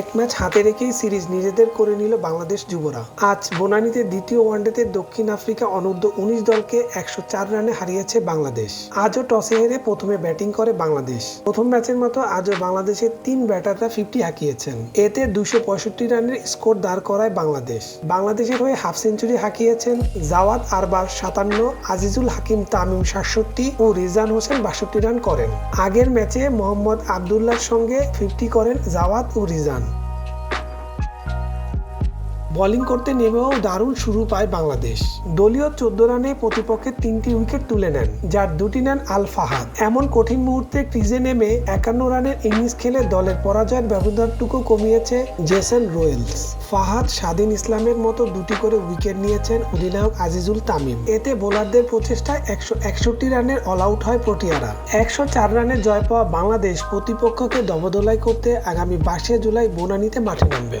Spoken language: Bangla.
এক ম্যাচ হাতে রেখেই সিরিজ নিজেদের করে নিল বাংলাদেশ যুবরা। আজ বনানীতে দ্বিতীয় ওয়ানডেতে দক্ষিণ আফ্রিকা অনূর্ধ্ব উনিশ দলকে একশো চার রানে হারিয়েছে বাংলাদেশ। আজও টসে হেরে প্রথমে ব্যাটিং করে বাংলাদেশ। প্রথম ম্যাচের মতো আজও বাংলাদেশের তিন ব্যাটাররা ফিফটি হাঁকিয়েছেন। এতে দুশো পঁয়ষট্টি রানের স্কোর দাঁড় করায় বাংলাদেশ। বাংলাদেশের হয়ে হাফ সেঞ্চুরি হাঁকিয়েছেন জাওয়াদ আরবার সাতান্ন, আজিজুল হাকিম তামিম সাতষট্টি ও রিজান হোসেন বাষট্টি রান করেন। আগের ম্যাচে মোহাম্মদ আবদুল্লার সঙ্গে ফিফটি করেন জাওয়াদ ও রিজান। বোলিং করতে নেমেও দারুণ শুরু পায় বাংলাদেশ। দলীয় চোদ্দ রানে প্রতিপক্ষের তিনটি উইকেট তুলে নেন, যার দুটি নেন আল ফাহাদ এমন কঠিন মুহূর্তে ক্রিজে নেমে একান্ন রানের ইনিংস খেলে দলের পরাজয়ের ব্যবধানটুকু কমিয়েছে জেসন রয়েলস। ফাহাদ স্বাধীন ইসলামের মতো দুটি করে উইকেট নিয়েছেন অধিনায়ক আজিজুল তামিম। এতে বোলারদের প্রচেষ্টায় একশো একষট্টি রানের অল আউট হয় প্রোটিয়ারা একশো চার রানের জয় পাওয়া বাংলাদেশ প্রতিপক্ষকে দমদলাই করতে আগামী বাইশে জুলাই বোনানিতে মাঠে নামবে।